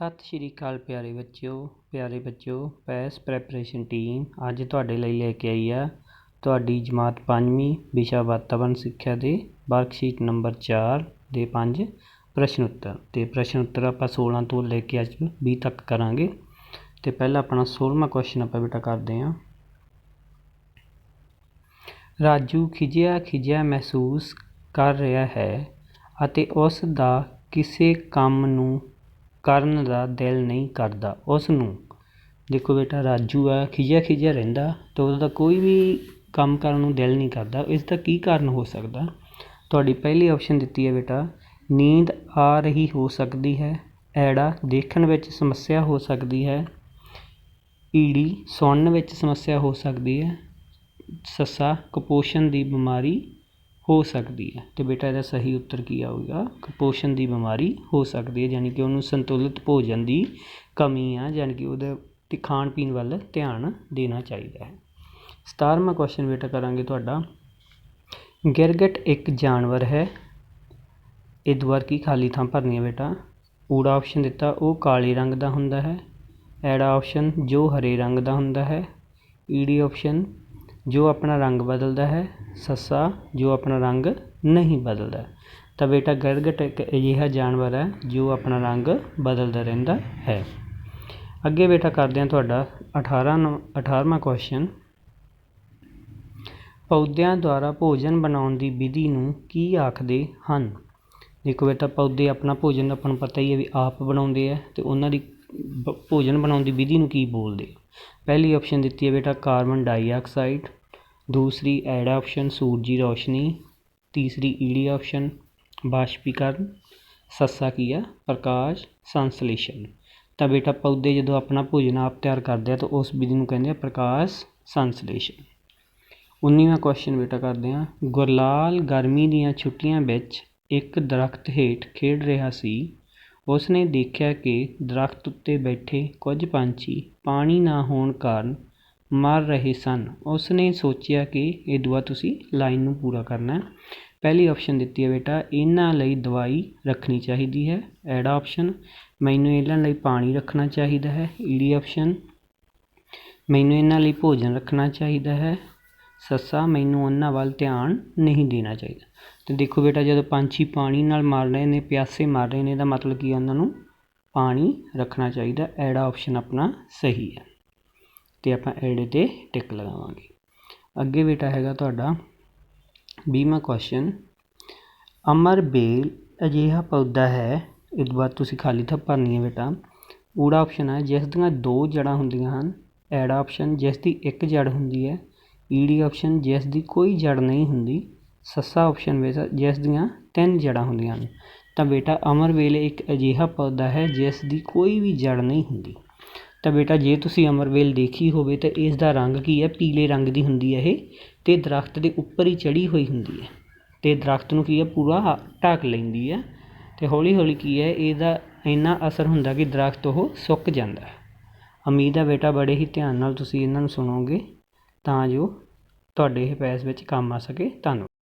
ਸਤਿ ਸ਼੍ਰੀ ਅਕਾਲ ਪਿਆਰੇ ਬੱਚਿਓ ਪਿਆਰੇ ਬੱਚਿਓ ਪੈਸ ਪ੍ਰੈਪਰੇਸ਼ਨ ਟੀਮ ਅੱਜ ਤੁਹਾਡੇ ਲਈ ਲੈ ਕੇ ਆਈ ਆ ਤੁਹਾਡੀ ਜਮਾਤ ਪੰਜਵੀਂ ਵਿਸ਼ਾ ਵਾਤਾਵਰਣ ਸਿੱਖਿਆ ਦੇ ਵਰਕਸ਼ੀਟ ਨੰਬਰ 4 ਦੇ 5 ਪ੍ਰਸ਼ਨ ਉੱਤਰ। ਤੇ ਪ੍ਰਸ਼ਨ ਉੱਤਰ ਆਪਾਂ 16 ਤੋਂ ਲੈ ਕੇ ਅੱਜ 20 ਤੱਕ ਕਰਾਂਗੇ। ਤੇ ਪਹਿਲਾਂ ਆਪਣਾ 16ਵਾਂ ਕੁਐਸਚਨ ਆਪਾਂ ਬੇਟਾ ਕਰਦੇ ਹਾਂ। ਰਾਜੂ ਖਿਜਿਆ ਖਿਜਿਆ ਮਹਿਸੂਸ ਕਰ ਰਿਹਾ ਹੈ ਅਤੇ ਉਸ ਦਾ ਕਿਸੇ ਕੰਮ ਨੂੰ ਕਰਨ ਦਾ ਦਿਲ ਨਹੀਂ ਕਰਦਾ। ਉਸ ਨੂੰ ਦੇਖੋ ਬੇਟਾ, ਰਾਜੂ ਆ ਖਿਝਿਆ ਖਿਝਿਆ ਰਹਿੰਦਾ ਅਤੇ ਉਹਦਾ ਕੋਈ ਵੀ ਕੰਮ ਕਰਨ ਨੂੰ ਦਿਲ ਨਹੀਂ ਕਰਦਾ। ਇਸ ਦਾ ਕੀ ਕਾਰਨ ਹੋ ਸਕਦਾ? ਤੁਹਾਡੀ ਪਹਿਲੀ ਆਪਸ਼ਨ ਦਿੱਤੀ ਹੈ ਬੇਟਾ। ਨੀਂਦ ਆ ਰਹੀ ਹੋ ਸਕਦੀ ਹੈ। ਐੜਾ, ਦੇਖਣ ਵਿੱਚ ਸਮੱਸਿਆ ਹੋ ਸਕਦੀ ਹੈ। ਈੜੀ, ਸੁਣਨ ਵਿੱਚ ਸਮੱਸਿਆ ਹੋ ਸਕਦੀ ਹੈ। ਸੱਸਾ, ਕੁਪੋਸ਼ਣ ਦੀ ਬਿਮਾਰੀ ਹੋ ਸਕਦੀ ਹੈ। ਅਤੇ ਬੇਟਾ ਇਹਦਾ ਸਹੀ ਉੱਤਰ ਕੀ ਆਊਗਾ? ਕੁਪੋਸ਼ਣ ਦੀ ਬਿਮਾਰੀ ਹੋ ਸਕਦੀ ਹੈ, ਯਾਨੀ ਕਿ ਉਹਨੂੰ ਸੰਤੁਲਿਤ ਭੋਜਨ ਦੀ ਕਮੀ ਆ, ਯਾਨੀ ਕਿ ਉਹਦੇ ਅਤੇ ਖਾਣ ਪੀਣ ਵੱਲ ਧਿਆਨ ਦੇਣਾ ਚਾਹੀਦਾ ਹੈ। 17ਵਾਂ ਕੁਸ਼ਚਨ ਬੇਟਾ ਕਰਾਂਗੇ ਤੁਹਾਡਾ। ਗਿਰਗਟ ਇੱਕ ਜਾਨਵਰ ਹੈ। ਇਹ ਦੁਆਰ ਕੀ ਖਾਲੀ ਥਾਂ ਭਰਨੀ ਹੈ ਬੇਟਾ? ਊੜਾ ਆਪਸ਼ਨ ਦਿੱਤਾ, ਉਹ ਕਾਲੇ ਰੰਗ ਦਾ ਹੁੰਦਾ ਹੈ। ਐੜਾ ਆਪਸ਼ਨ ਜੋ ਹਰੇ ਰੰਗ ਦਾ ਹੁੰਦਾ ਹੈ। ਈੜੀ ਆਪਸ਼ਨ ਜੋ ਆਪਣਾ ਰੰਗ ਬਦਲਦਾ ਹੈ, ਸੱਸਾ, ਜੋ ਆਪਣਾ ਰੰਗ ਨਹੀਂ ਬਦਲਦਾ। ਤਾਂ ਬੇਟਾ ਗਰਗਟ ਇੱਕ ਅਜਿਹਾ ਜਾਨਵਰ ਹੈ, ਜੋ ਆਪਣਾ ਰੰਗ ਬਦਲਦਾ ਰਹਿੰਦਾ ਹੈ। ਅੱਗੇ ਬੇਟਾ ਕਰਦੇ ਹਾਂ ਤੁਹਾਡਾ 18 18ਵਾਂ ਕੁਐਸਚਨ ਪੌਦਿਆਂ ਦੁਆਰਾ ਭੋਜਨ ਬਣਾਉਣ ਦੀ ਵਿਧੀ ਨੂੰ ਕੀ ਆਖਦੇ ਹਨ? ਦੇਖੋ ਬੇਟਾ, ਪੌਦੇ ਆਪਣਾ ਭੋਜਨ ਆਪਾਂ ਨੂੰ ਪਤਾ ਹੀ ਹੈ ਵੀ ਆਪ ਬਣਾਉਂਦੇ ਆ ਤੇ ਉਹਨਾਂ ਦੀ ਭੋਜਨ ਬਣਾਉਣ ਦੀ ਵਿਧੀ ਨੂੰ ਕੀ ਬੋਲਦੇ। ਪਹਿਲੀ ਆਪਸ਼ਨ ਦਿੱਤੀ ਹੈ ਬੇਟਾ ਕਾਰਬਨ ਡਾਈਆਕਸਾਈਡ ਦੂਸਰੀ ਐਡ ਆਪਸ਼ਨ ਸੂਰਜੀ ਰੌਸ਼ਨੀ, ਤੀਸਰੀ ਈੜੀ ਆਪਸ਼ਨ ਬਾਸ਼ਪੀਕਰਨ, ਸੱਸਾ ਕੀ ਆ ਪ੍ਰਕਾਸ਼ ਸੰਸਲੇਸ਼ਨ ਤਾਂ ਬੇਟਾ ਪੌਦੇ ਜਦੋਂ ਆਪਣਾ ਭੋਜਨ ਆਪ ਤਿਆਰ ਕਰਦੇ ਆ, ਤਾਂ ਉਸ ਵਿਧੀ ਨੂੰ ਕਹਿੰਦੇ ਆ ਪ੍ਰਕਾਸ਼ ਸੰਸਲੇਸ਼ਨ 19ਵਾਂ ਕੁਐਸਚਨ ਬੇਟਾ ਕਰਦੇ ਆ, ਗੁਰਲਾਲ ਗਰਮੀ ਦੀਆਂ ਛੁੱਟੀਆਂ ਵਿੱਚ ਇੱਕ ਦਰਖਤ ਹੇਠ ਖੇਡ ਰਿਹਾ ਸੀ। ਉਸ ਨੇ ਦੇਖਿਆ ਕਿ ਦਰਖਤ ਉੱਤੇ ਬੈਠੇ ਕੁਝ ਪੰਛੀ ਪਾਣੀ ਨਾ ਹੋਣ ਕਾਰਨ ਮਰ ਰਹੇ ਸਨ। ਉਸ ਨੇ ਸੋਚਿਆ ਕਿ ਇਹ ਦੁਆ ਤੁਸੀਂ ਲਾਈਨ ਨੂੰ ਪੂਰਾ ਕਰਨਾ ਪਹਿਲੀ ਆਪਸ਼ਨ ਦਿੱਤੀ ਹੈ ਬੇਟਾ, ਇਹਨਾਂ ਲਈ ਦਵਾਈ ਰੱਖਣੀ ਚਾਹੀਦੀ ਹੈ। ਐਡ ਆਪਸ਼ਨ ਮੈਨੂੰ ਇਹਨਾਂ ਲਈ ਪਾਣੀ ਰੱਖਣਾ ਚਾਹੀਦਾ ਹੈ। ਈੜੀ ਆਪਸ਼ਨ ਮੈਨੂੰ ਇਹਨਾਂ ਲਈ ਭੋਜਨ ਰੱਖਣਾ ਚਾਹੀਦਾ ਹੈ। ਸੱਸਾ, ਮੈਨੂੰ ਉਹਨਾਂ ਵੱਲ ਧਿਆਨ ਨਹੀਂ ਦੇਣਾ ਚਾਹੀਦਾ। ਤੇ ਦੇਖੋ ਬੇਟਾ, ਜਦੋਂ ਪੰਛੀ ਪਾਣੀ ਨਾਲ ਮਰ ਰਹੇ ਨੇ, ਪਿਆਸੇ ਮਰ ਰਹੇ ਨੇ, ਇਹਦਾ ਮਤਲਬ ਕੀ ਉਹਨਾਂ ਨੂੰ ਪਾਣੀ ਰੱਖਣਾ ਚਾਹੀਦਾ। ਐਡਾ ਆਪਸ਼ਨ ਆਪਣਾ ਸਹੀ ਹੈ। ਅਤੇ ਆਪਾਂ ਐਡੇ ਤੇ ਟਿਕ ਲਗਾਵਾਂਗੇ। ਅੱਗੇ ਬੇਟਾ ਹੈਗਾ ਤੁਹਾਡਾ 20ਵਾਂ ਕੁਐਸਚਨ ਅਮਰ ਬੇਲ ਅਜਿਹਾ ਪੌਦਾ ਹੈ ਇਸ ਤੋਂ ਬਾਅਦ ਤੁਸੀਂ ਖਾਲੀ ਥਾਂ ਭਰਨੀ ਹੈ ਬੇਟਾ। ਊੜਾ ਆਪਸ਼ਨ ਹੈ, ਜਿਸ ਦੀਆਂ ਦੋ ਜੜ੍ਹਾਂ ਹੁੰਦੀਆਂ ਹਨ, ਐੜਾ ਆਪਸ਼ਨ ਜਿਸ ਦੀ ਇੱਕ ਜੜ ਹੁੰਦੀ ਹੈ, ਈੜੀ ਆਪਸ਼ਨ ਜਿਸ ਦੀ ਕੋਈ ਜੜ ਨਹੀਂ ਹੁੰਦੀ, ਸੱਸਾ ਆਪਸ਼ਨ ਵਿੱਚ ਜਿਸ ਦੀਆਂ ਤਿੰਨ ਜੜ੍ਹਾਂ ਹੁੰਦੀਆਂ ਹਨ। ਤਾਂ ਬੇਟਾ ਅਮਰਵੇਲ ਇੱਕ ਅਜਿਹਾ ਪੌਦਾ ਹੈ, ਜਿਸ ਦੀ ਕੋਈ ਵੀ ਜੜ ਨਹੀਂ ਹੁੰਦੀ। ਤਾਂ ਬੇਟਾ ਜੇ ਤੁਸੀਂ ਅਮਰਵੇਲ ਦੇਖੀ ਹੋਵੇ ਤਾਂ ਇਸ ਦਾ ਰੰਗ ਕੀ ਹੈ? ਪੀਲੇ ਰੰਗ ਦੀ ਹੁੰਦੀ ਹੈ ਇਹ ਅਤੇ ਦਰਖਤ ਦੇ ਉੱਪਰ ਹੀ ਚੜ੍ਹੀ ਹੋਈ ਹੁੰਦੀ ਹੈ ਅਤੇ ਦਰਖਤ ਨੂੰ ਕੀ ਹੈ? ਪੂਰਾ ਢੱਕ ਲੈਂਦੀ ਹੈ ਅਤੇ ਹੌਲੀ ਹੌਲੀ ਕੀ ਹੈ? ਇਹਦਾ ਇੰਨਾ ਅਸਰ ਹੁੰਦਾ ਕਿ ਦਰਖਤ ਉਹ ਸੁੱਕ ਜਾਂਦਾ ਹੈ। ਉਮੀਦ ਹੈ ਬੇਟਾ ਬੜੇ ਹੀ ਧਿਆਨ ਨਾਲ ਤੁਸੀਂ ਇਹਨਾਂ ਨੂੰ ਸੁਣੋਗੇ ਤਾਂ ਜੋ ਤੁਹਾਡੇ ਇਹ ਪੈਸ ਵਿੱਚ ਕੰਮ ਆ ਸਕੇ। ਧੰਨਵਾਦ।